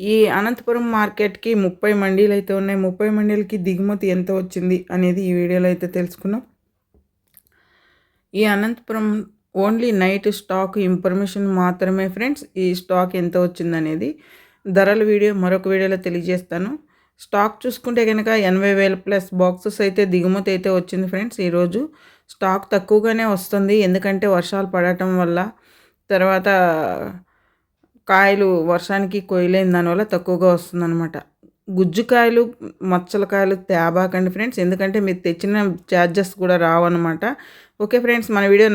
ఈ అనంతపురం మార్కెట్కి ముప్పై మండీలు అయితే ఉన్నాయి. ముప్పై మండీలకి దిగుమతి ఎంత వచ్చింది అనేది ఈ వీడియోలో అయితే తెలుసుకున్నాం ఈ Anantapuram only night stock information మాత్రమే ఫ్రెండ్స్. ఈ స్టాక్ ఎంత వచ్చింది అనేది ధరల వీడియో మరొక వీడియోలో తెలియజేస్తాను. స్టాక్ చూసుకుంటే కనుక ఎనభై వేల ప్లస్ బాక్సెస్ అయితే దిగుమతి అయితే వచ్చింది ఫ్రెండ్స్ ఈరోజు. స్టాక్ తక్కువగానే వస్తుంది. ఎందుకంటే వర్షాలు పడటం వల్ల తర్వాత కాయలు వర్షానికి కొయ్యలేని దానివల్ల తక్కువగా వస్తుందన్నమాట. గుజ్జుకాయలు మచ్చలకాయలు తేబాకండి ఫ్రెండ్స్. ఎందుకంటే మీరు తెచ్చిన ఛార్జెస్ కూడా రావన్నమాట. ఓకే ఫ్రెండ్స్ మన వీడియో